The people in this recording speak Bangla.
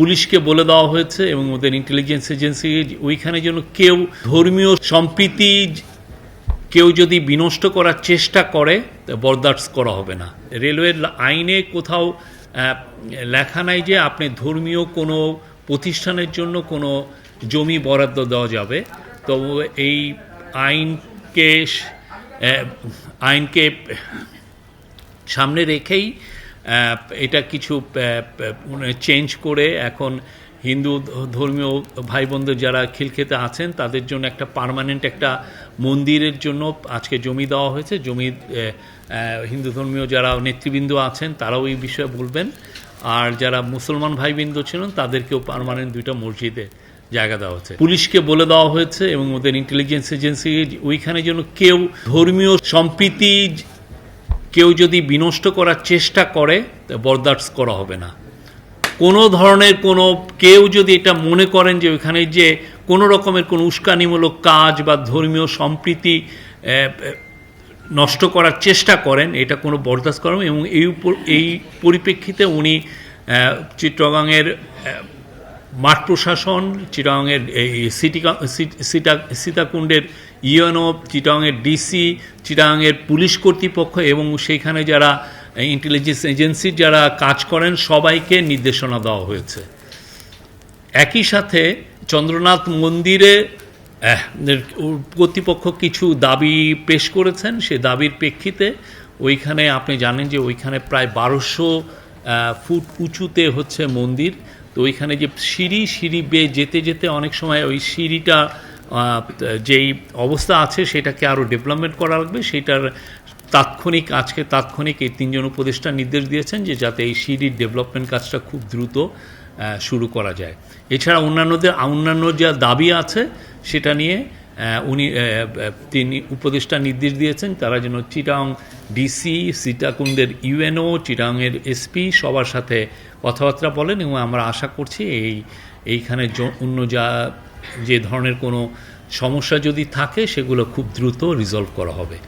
পুলিশকে বলে দেওয়া হয়েছে এবং ওদের ইন্টেলিজেন্স এজেন্সি ওইখানে যেন কেউ ধর্মীয় সম্প্রীতি কেউ যদি বিনষ্ট করার চেষ্টা করে বরদাস্ত করা হবে না। রেলওয়ের আইনে কোথাও লেখা নাই যে আপনি ধর্মীয় কোনো প্রতিষ্ঠানের জন্য কোনো জমি বরাদ্দ দেওয়া যাবে। তো এই আইনকে আইনকে সামনে রেখেই এটা কিছু চেঞ্জ করে এখন হিন্দু ধর্মীয় ভাই বোনদের যারা খিলখেতে আছেন, তাদের জন্য একটা পার্মানেন্ট একটা মন্দিরের জন্য আজকে জমি দেওয়া হয়েছে। জমি হিন্দু ধর্মীয় যারা নেতৃবৃন্দ আছেন, তারাও এই বিষয়ে বলবেন। আর যারা মুসলমান ভাইবৃন্দ ছিলেন, তাদেরকেও পার্মানেন্ট দুইটা মসজিদে জায়গা দেওয়া হচ্ছে পুলিশকে বলে দেওয়া হয়েছে এবং ওদের ইন্টেলিজেন্স এজেন্সি ওইখানে যেন কেউ ধর্মীয় সম্প্রীতি কেউ যদি বিনষ্ট করার চেষ্টা করে বরদাস্ত করা হবে না। কোনো ধরনের কোনো কেউ যদি এটা মনে করেন যে ওইখানে যে কোনো রকমের কোনো উস্কানিমূলক কাজ বা ধর্মীয় সম্প্রীতি নষ্ট করার চেষ্টা করেন এটা কোনো বরদাস্ত করেন এবং এই এই পরিপ্রেক্ষিতে উনি আহ, মাঠ প্রশাসন, চিটাংয়ের এই সিটি কা- সি- সীতা সীতাকুণ্ডের ইউএনও, চিটাংয়ের ডিসি, চিটাংয়ের পুলিশ কর্তৃপক্ষ এবং সেইখানে যারা ইন্টেলিজেন্স এজেন্সির যারা কাজ করেন, সবাইকে নির্দেশনা দেওয়া হয়েছে। একই সাথে চন্দ্রনাথ মন্দিরে কর্তৃপক্ষ কিছু দাবি পেশ করেছেন। সে দাবির প্রেক্ষিতে ওইখানে আপনি জানেন যে ওইখানে প্রায় বারোশো ফুট উঁচুতে হচ্ছে মন্দির। তো ওইখানে যে সিঁড়ি সিঁড়ি বেয়ে যেতে যেতে অনেক সময় ওই সিঁড়িটা যেই অবস্থা আছে সেটাকে আরও ডেভেলপমেন্ট করা লাগবে। সেটার তাৎক্ষণিক, আজকে তাৎক্ষণিক এই তিনজন উপদেষ্টা নির্দেশ দিয়েছেন যে যাতে এই সিঁড়ির ডেভেলপমেন্ট কাজটা খুব দ্রুত শুরু করা যায়। এছাড়া অন্যান্যদের, অন্যান্য যা দাবি আছে সেটা নিয়ে উনি তিনি উপদেষ্টা নির্দেশ দিয়েছেন, তারা যেন চিটাং ডিসি সীতাকুণ্ডের ইউএনও, চিটাংয়ের এসপি সবার সাথে কথাবার্তা বলেন এবং আমরা আশা করছি এই এইখানে অন্য যা, যে ধরনের কোনো সমস্যা যদি থাকে, সেগুলো খুব দ্রুত রিজলভ করা হবে।